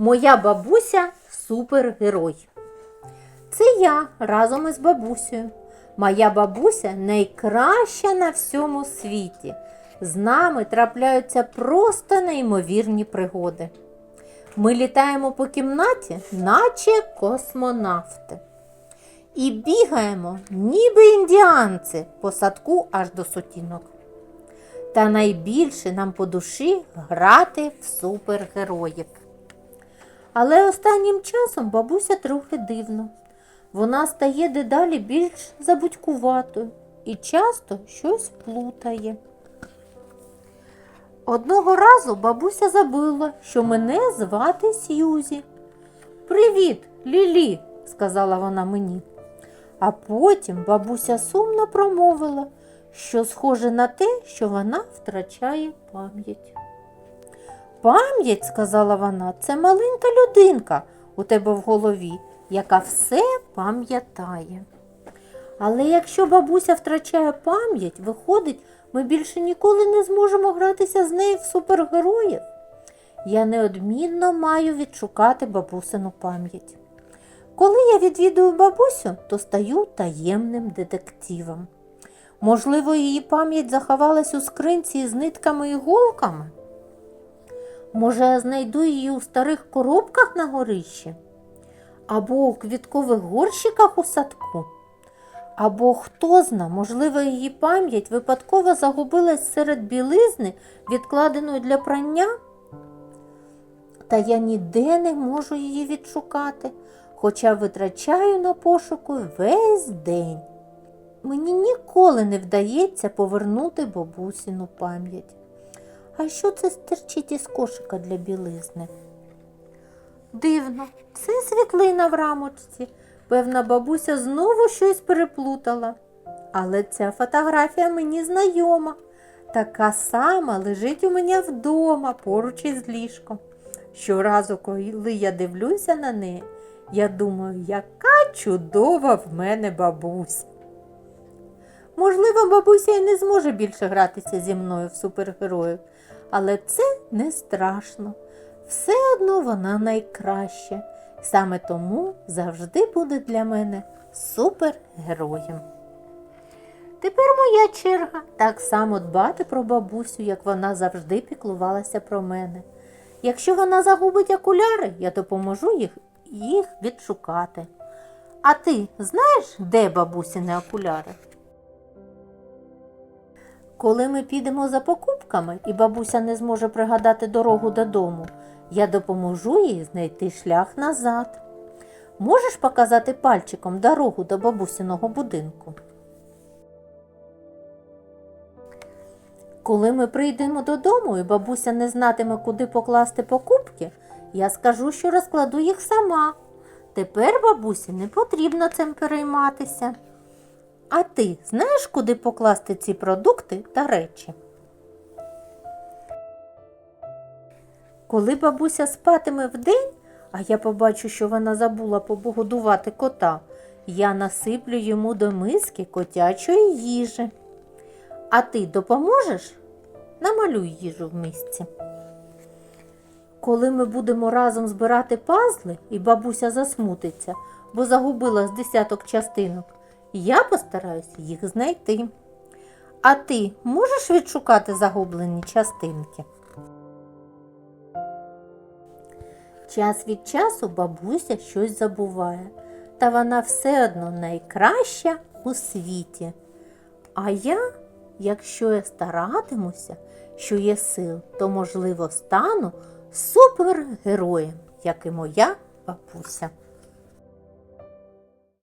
Моя бабуся супергерой. Це я разом із бабусею. Моя бабуся найкраща на всьому світі. З нами трапляються просто неймовірні пригоди. Ми літаємо по кімнаті, наче космонавти. І бігаємо, ніби індіанці, по садку аж до сутінок. Та найбільше нам по душі грати в супергероїв. Але останнім часом бабуся трохи дивно. Вона стає дедалі більш забудькуватою і часто щось плутає. Одного разу бабуся забула, що мене звати Сьюзі. Привіт, Лілі, сказала вона мені. А потім бабуся сумно промовила, що схоже на те, що вона втрачає пам'ять. Пам'ять, сказала вона, це маленька людинка у тебе в голові, яка все пам'ятає. Але якщо бабуся втрачає пам'ять, виходить, ми більше ніколи не зможемо гратися з нею в супергероїв. Я неодмінно маю відшукати бабусину пам'ять. Коли я відвідую бабусю, то стаю таємним детективом. Можливо, її пам'ять заховалась у скринці з нитками і голками? Може, знайду її у старих коробках на горищі? Або у квіткових горщиках у садку? Або хто зна, можливо, її пам'ять випадково загубилась серед білизни, відкладеної для прання? Та я ніде не можу її відшукати, хоча витрачаю на пошуку весь день. Мені ніколи не вдається повернути бабусину пам'ять. А що це стерчить із кошика для білизни? Дивно, це світлина в рамочці. Певна, бабуся знову щось переплутала. Але ця фотографія мені знайома. Така сама лежить у мене вдома поруч із ліжком. Щоразу, коли я дивлюся на неї, я думаю, яка чудова в мене бабуся. Можливо, бабуся і не зможе більше гратися зі мною в супергероїв, але це не страшно. Все одно вона найкраща. Саме тому завжди буде для мене супергероєм. Тепер моя черга так само дбати про бабусю, як вона завжди піклувалася про мене. Якщо вона загубить окуляри, я допоможу їх, їх відшукати. А ти знаєш, де бабусіни окуляри? Коли ми підемо за покупками і бабуся не зможе пригадати дорогу додому, я допоможу їй знайти шлях назад. Можеш показати пальчиком дорогу до бабусиного будинку? Коли ми прийдемо додому і бабуся не знатиме, куди покласти покупки, я скажу, що розкладу їх сама. Тепер бабусі не потрібно цим перейматися. А ти знаєш, куди покласти ці продукти та речі? Коли бабуся спатиме вдень, а я побачу, що вона забула побогодувати кота, я насиплю йому до миски котячої їжі. А ти допоможеш? Намалюй їжу в мисці. Коли ми будемо разом збирати пазли, і бабуся засмутиться, бо загубила з десяток частинок, я постараюся їх знайти. А ти можеш відшукати загублені частинки? Час від часу бабуся щось забуває, та вона все одно найкраща у світі. А я, якщо я старатимуся, що є сил, то, можливо, стану супергероєм, як і моя бабуся.